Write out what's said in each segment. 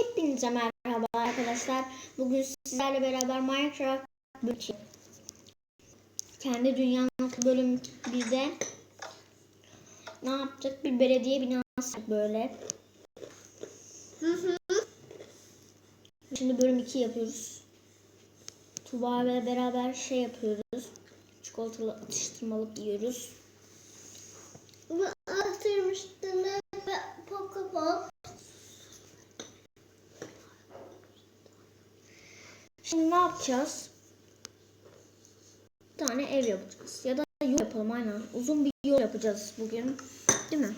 Hepinize merhaba arkadaşlar. Bugün sizlerle beraber Minecraft bölüm iki. Kendi dünyanın bölüm bizde ne yaptık? Bir belediye binası böyle. Şimdi bölüm 2 yapıyoruz. Tuba ile beraber şey yapıyoruz. Çikolatalı atıştırmalık yiyoruz. Bu atırmıştığında poko pok. Şimdi ne yapacağız? Bir tane ev yapacağız. Ya da yol yapalım aynen. Uzun bir yol yapacağız bugün. Değil mi?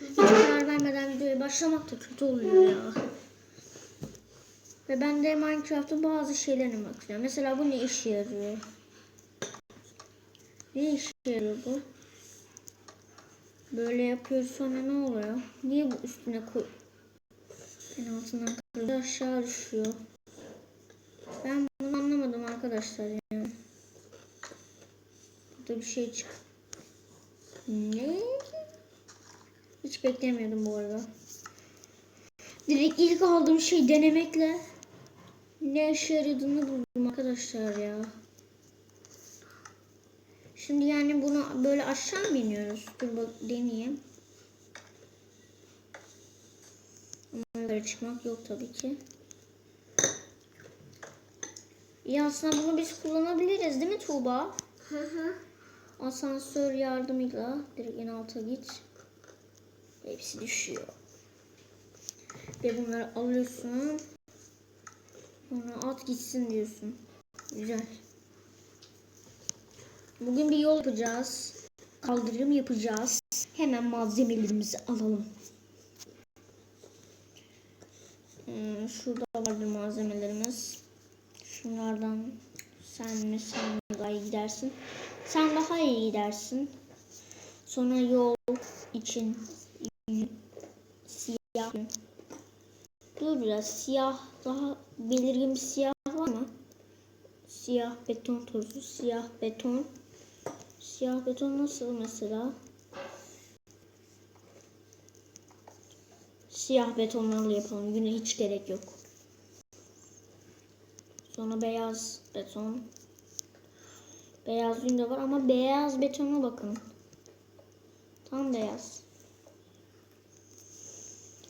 Hiç karar vermeden videoya başlamak da kötü oluyor ya. Ve ben de Minecraft'ın bazı şeylerine bakıyorum. Mesela bu ne işe yarıyor? Ne işe yarıyor bu? Böyle yapıyoruz sonra ne oluyor? Niye bu üstüne koy? En altından kırılıyor aşağı düşüyor. Ben bunu anlamadım arkadaşlar yani. Burada bir şey çık. Ne? Hiç beklemiyordum bu arada. Direkt ilk aldığım şey denemekle ne işe yaradığını buldum arkadaşlar ya. Şimdi yani bunu böyle aşağı mı iniyoruz? Dur bak deneyeyim. Ama yukarı çıkmak yok tabii ki. İyi aslında bunu biz kullanabiliriz değil mi Tuğba? Hı hı. Asansör yardımıyla direkt en alta git. Hepsi düşüyor. Ve bunları alıyorsun. Sonra at gitsin diyorsun. Güzel. Bugün bir yol yapacağız. Kaldırım yapacağız. Hemen malzemelerimizi alalım. Hmm, şurada vardır malzemelerimiz. Şunlardan sen mi sen daha iyi gidersin. Sen daha iyi gidersin. Sonra yol için siyah. Dur biraz siyah daha belirgin bir siyah var mı? Siyah beton tozu, siyah beton. Siyah beton nasıl mesela? Siyah betonlarla yapalım. Güne hiç gerek yok. Sonra beyaz beton. Beyaz yün de var ama beyaz betona bakın. Tam beyaz.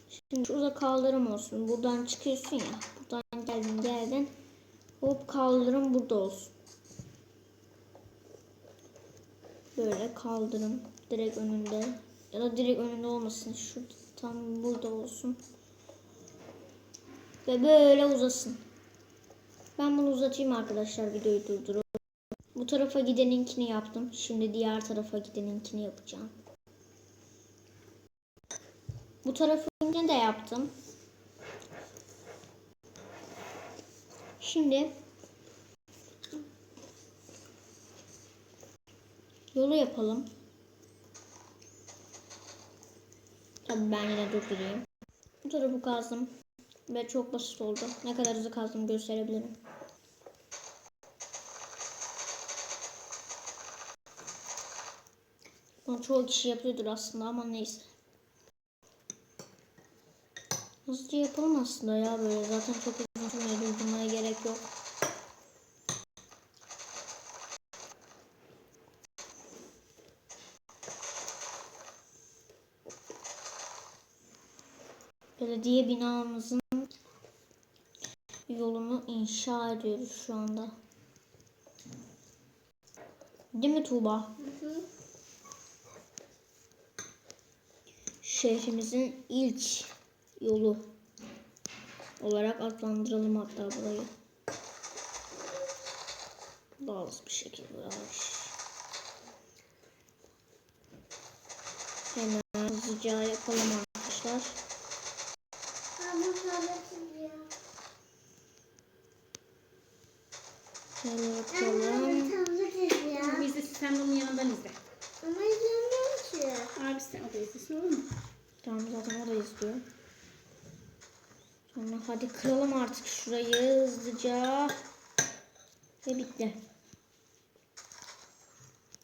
Şimdi şurada kaldırım olsun. Buradan çıkıyorsun ya. Buradan geldin geldin. Hop kaldırım burada olsun. Böyle kaldırım direkt önünde. Ya da direkt önünde olmasın. Şurada tam burada olsun. Ve böyle uzasın. Ben bunu uzatayım arkadaşlar videoyu durdurup. Bu tarafa gideninkini yaptım. Şimdi diğer tarafa gideninkini yapacağım. Bu tarafınkini de yaptım. Şimdi yolu yapalım. Tabii ben yine durdurayım. Bu tarafı kazdım. Ve çok basit oldu. Ne kadar hızlı kazdım gösterebilirim. Bunu çoğu kişi yapıyordur aslında ama neyse. Hızlıca yapalım aslında ya böyle. Zaten çok uzun sürmeye durdurmaya gerek yok. Belediye binamızın inşa ediyoruz şu anda. Değil mi Tuğba? Hı hı. Şehrimizin ilk yolu olarak adlandıralım hatta burayı. Daha hızlı bir şekilde yavaş. Hemen hızlıca yapalım arkadaşlar. Ama sabırsız ya. Şöyle yapalım. Biz de sen bunun yanından izle. Ama izlemiyorum ki. Abi sen o da izlesin olur mu? Tamam zaten o da izliyor. Sonra hadi kıralım artık şurayı hızlıca. Ve bitti.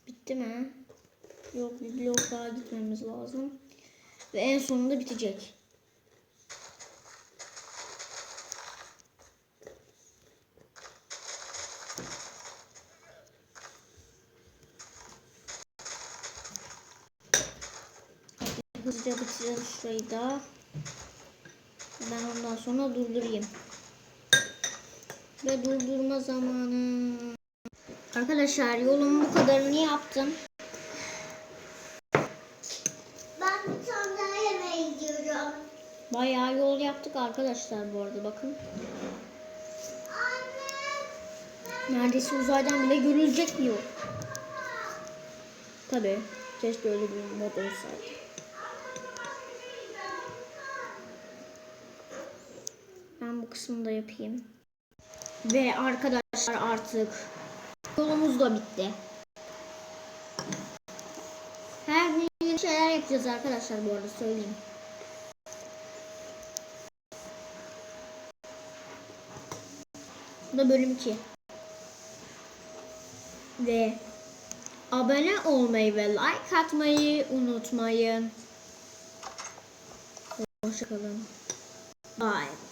Bitti mi? Yok bir blok daha gitmemiz lazım. Ve en sonunda bitecek. Hızlıca bitirelim şurayı da. Ben ondan sonra durdurayım. Ve durdurma zamanı. Arkadaşlar yolumun bu kadarını yaptım. Ben bir tane daha yemeğe gidiyorum. Bayağı yol yaptık arkadaşlar bu arada bakın. Anne. Neredeyse uzaydan bile görülecek bir yol. Tabi. Keşke öyle bir mod olsaydı. Bu kısmını da yapayım. Ve arkadaşlar artık yolumuz da bitti. Her gün yeni şeyler yapacağız arkadaşlar bu arada söyleyeyim. Bu da bölüm 2. Ve abone olmayı ve like atmayı unutmayın. Hoşçakalın. Bye.